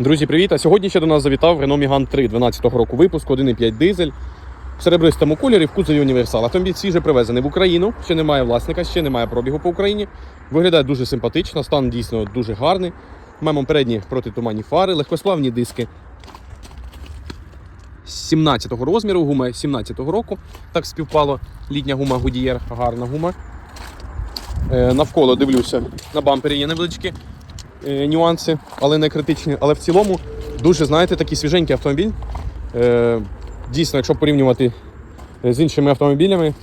Друзі, привіт! А сьогодні ще до нас завітав Renault Megane 3 12-го року випуску, 1,5 дизель в серебристому кольорі в кузові універсал. Автомобіль свіже привезений в Україну, ще немає власника, ще немає пробігу по Україні. Виглядає дуже симпатично, стан дійсно дуже гарний. Маємо передні протитуманні фари, легкосплавні диски 17-го розміру, гума 17-го року. Так співпало літня гума Goodyear, гарна гума. Е, навколо дивлюся, на бампері є невеличкі е, нюанси, але не критичні. Але в цілому дуже, знаєте, такий свіженький автомобіль. Е, дійсно, якщо порівнювати е, з іншими автомобілями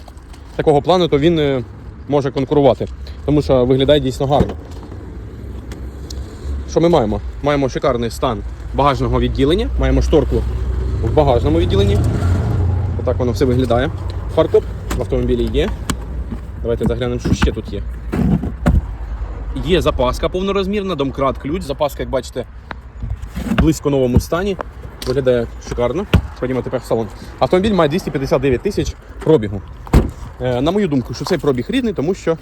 такого плану, то він е, може конкурувати, тому що виглядає дійсно гарно. Що ми маємо? Маємо шикарний стан багажного відділення, маємо шторку в багажному відділенні. Отак воно все виглядає. Фаркоп в автомобілі є. Давайте заглянемо, що ще тут є. Є запаска повнорозмірна, домкрат ключ. Запаска, як бачите, в близько новому стані. Виглядає шикарно. Ходімо тепер в салон. Автомобіль має 259 тисяч пробігу. Е, на мою думку, що цей пробіг рідний, тому що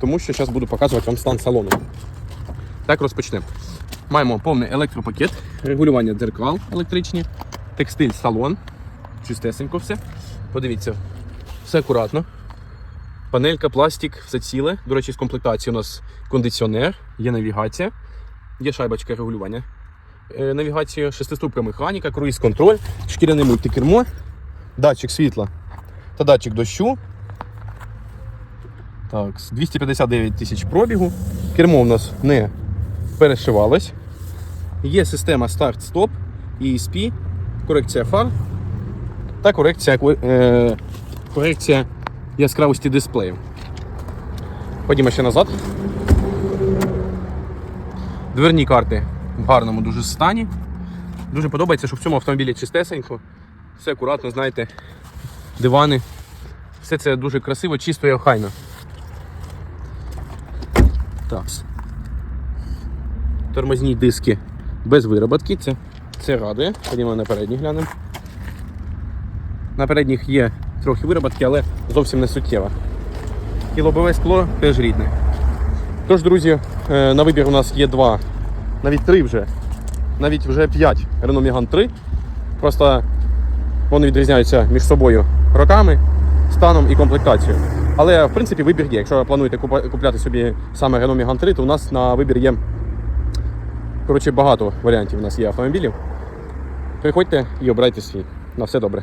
тому що зараз буду показувати вам стан салону. Так, розпочнемо. Маємо повний електропакет, регулювання дзеркал електричні, текстиль салон. Чистесенько все. Подивіться, все акуратно. Панелька, пластик, все ціле. До речі, з комплектації у нас кондиціонер, є навігація, є шайбочка регулювання. Е, навігацію, шестиступка механіка, круїз контроль, шкіряне мультикермо, датчик світла та датчик дощу. Так, 259 тисяч пробігу. Кермо у нас не перешивалось. Є система старт-стоп, ESP, корекція фар та корекція, е, корекція яскравості дисплею. Ходімо ще назад. Дверні карти в гарному дуже стані. Дуже подобається, що в цьому автомобілі чистесенько, все акуратно, знаєте, дивани. Все це дуже красиво, чисто і охайно. Так. Тормозні диски без вироботки. Це, це радує. Ходімо на передні глянемо. На передніх є трохи вироботки, але зовсім не суттєво. І лобове скло теж рідне. Тож, друзі, е, на вибір у нас є два, навіть три вже, навіть вже п'ять Renault Megane 3. Просто вони відрізняються між собою роками, станом і комплектацією. Але в принципі вибір є. Якщо плануєте купляти собі саме Renault Megane 3, то у нас на вибір є коротше, багато варіантів у нас є автомобілів. Приходьте і обирайте свій. На все добре.